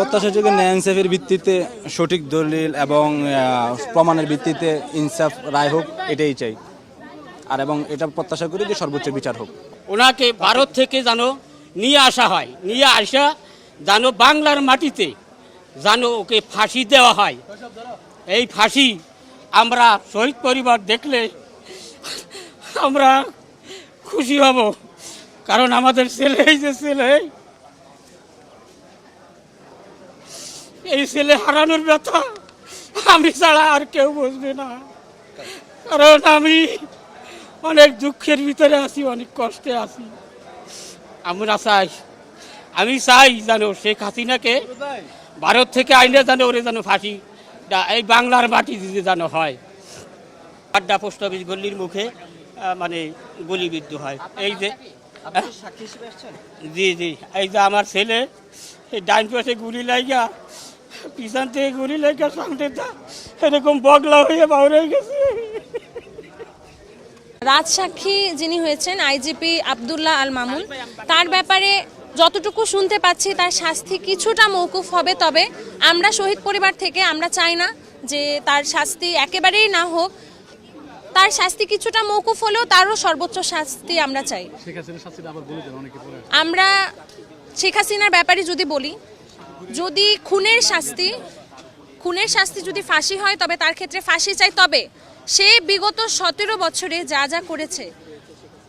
প্রত্যাশা যোগ্য ন্যায় ভিত্তিতে সঠিক দলিল এবং প্রমাণের ভিত্তিতে ইনসাফ রায় হোক, এটাই চাই। আর এবং এটা প্রত্যাশা করি যে সর্বোচ্চ বিচার হোক। ওনাকে ভারত থেকে যেন নিয়ে আসা হয়, নিয়ে আসা, যেন বাংলার মাটিতে যেন ওকে ফাঁসি দেওয়া হয়। এই ফাঁসি আমরা শহীদ পরিবার দেখলে আমরা খুশি হব। কারণ আমাদের ছেলে, এই যে ছেলে এই ছেলে হারানোর ব্যথা। আমি ছাড়া আর কেউ বুঝবে না। কারণ আমি অনেক দুঃখের ভিতরে আছি অনেক কষ্টে আছি। আমরা চাই আমি চাই জানো শেখ হাসিনাকে ভারত থেকে আইনে জানো ওরে যেন ফাঁসি এই বাংলার মাটি দিতে যেন হয়। আড্ডা পোস্ট অফিস গল্লির মুখে মানে গুলিবিদ্ধ হয়। এই যে জি জি। এই যে আমার ছেলে এই ডাইন পাশে গুলি লাগা পিছন থেকে গুলি লাগা সামনে এরকম বগলা হয়ে বাউরে গেছে। রাজসাক্ষী যিনি হয়েছেন আইজিপি আব্দুল্লাহ আল মামুন তার ব্যাপারে যতটুকু শুনতে পাচ্ছি তার শাস্তি কিছুটা মৌকুফ হবে তবে আমরা শহীদ পরিবার থেকে আমরা চাই না যে তার শাস্তি একেবারেই না হোক। তার শাস্তি কিছুটা মৌকুফ হলেও তারও সর্বোচ্চ শাস্তি আমরা চাই। আমরা শেখ হাসিনার ব্যাপারে যদি বলি যদি খুনের শাস্তি খুনের শাস্তি যদি ফাঁসি হয়, তবে তার ক্ষেত্রে ফাঁসি চাই। তবে সে বিগত সতেরো বছরে যা যা করেছে,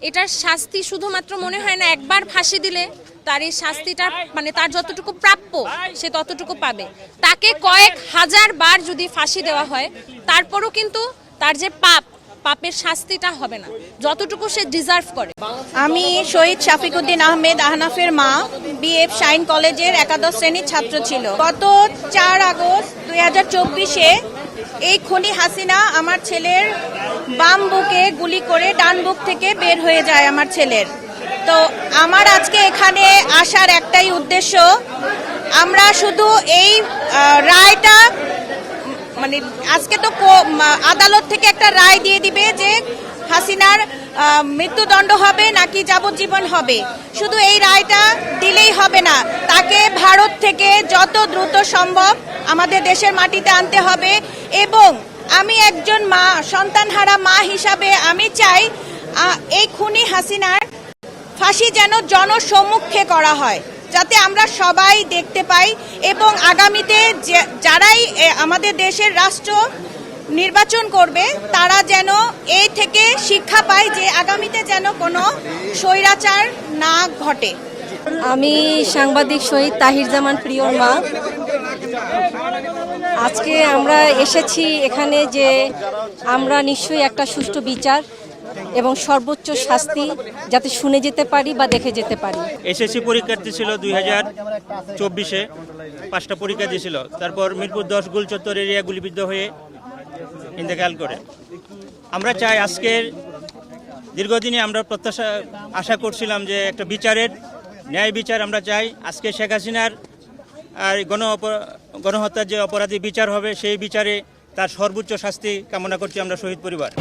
এটার শাস্তি শুধুমাত্র মনে হয় না, একবার ফাঁসি দিলে তার এই শাস্তিটা মানে তার যতটুকু প্রাপ্য, সে ততটুকু পাবে। তাকে কয়েক হাজার বার যদি ফাঁসি দেওয়া হয়, তারপরও কিন্তু তার যে পাপ পাপের শাস্তিটা হবে না। যতটুকু সে ডিজার্ভ করে। আমি শহীদ শাফিকুদ্দিন আহমেদ আহনাফের মা বিএফ শাইন কলেজের একাদশ শ্রেণির ছাত্র ছিল। গত চার আগস্ট দুই হাজার চব্বিশে এই খনি হাসিনা আমার ছেলের বাম বুকে গুলি করে ডান বুক থেকে বের হয়ে যায় আমার ছেলের। তো আমার আজকে এখানে আসার একটাই উদ্দেশ্য, আমরা শুধু এই রায়টা মানে আজকে তো আদালত থেকে একটা রায় দিয়ে দিবে যে হাসিনার মৃত্যুদণ্ড হবে নাকি যাবজ্জীবন হবে। শুধু এই রায়টা দিলেই হবে না, তাকে ভারত থেকে যত দ্রুত সম্ভব আমাদের দেশের মাটিতে আনতে হবে এবং আমি একজন মা, সন্তানহারা মা হিসাবে আমি চাই এই খুনি হাসিনার ফাঁসি যেন জনসম্মুখে করা হয়। যাতে আমরা সবাই দেখতে পাই এবং আগামীতে যারাই আমাদের দেশের রাষ্ট্র নির্বাচন করবে, তারা যেন এই থেকে শিক্ষা পায় যে আগামীতে যেন কোনো স্বৈরাচার না ঘটে। আমি সাংবাদিক শহীদ তাহির জামান প্রিয়র মা। আজকে আমরা এসেছি এখানে যে আমরা নিশ্চয়ই একটা সুষ্ঠু বিচার এবং সর্বোচ্চ শাস্তি যাতে শুনে যেতে পারি বা দেখে যেতে পারি। এসএসসি পরীক্ষার্থী ছিল দুই হাজার চব্বিশে, পাঁচটা পরীক্ষা দিয়েছিল। তারপর মিরপুর দশ গুল চত্বর এরিয়া গুলিবিদ্ধ হয়ে ইন্তেকাল করে। আমরা চাই আজকের দীর্ঘদিনে আমরা প্রত্যাশা, আশা করছিলাম যে একটা বিচারের ন্যায় বিচার আমরা চাই। আজকে শেখ হাসিনার আর গণ গণহত্যার যে অপরাধী বিচার হবে, সেই বিচারে তার সর্বোচ্চ শাস্তি কামনা করছি আমরা শহীদ পরিবার।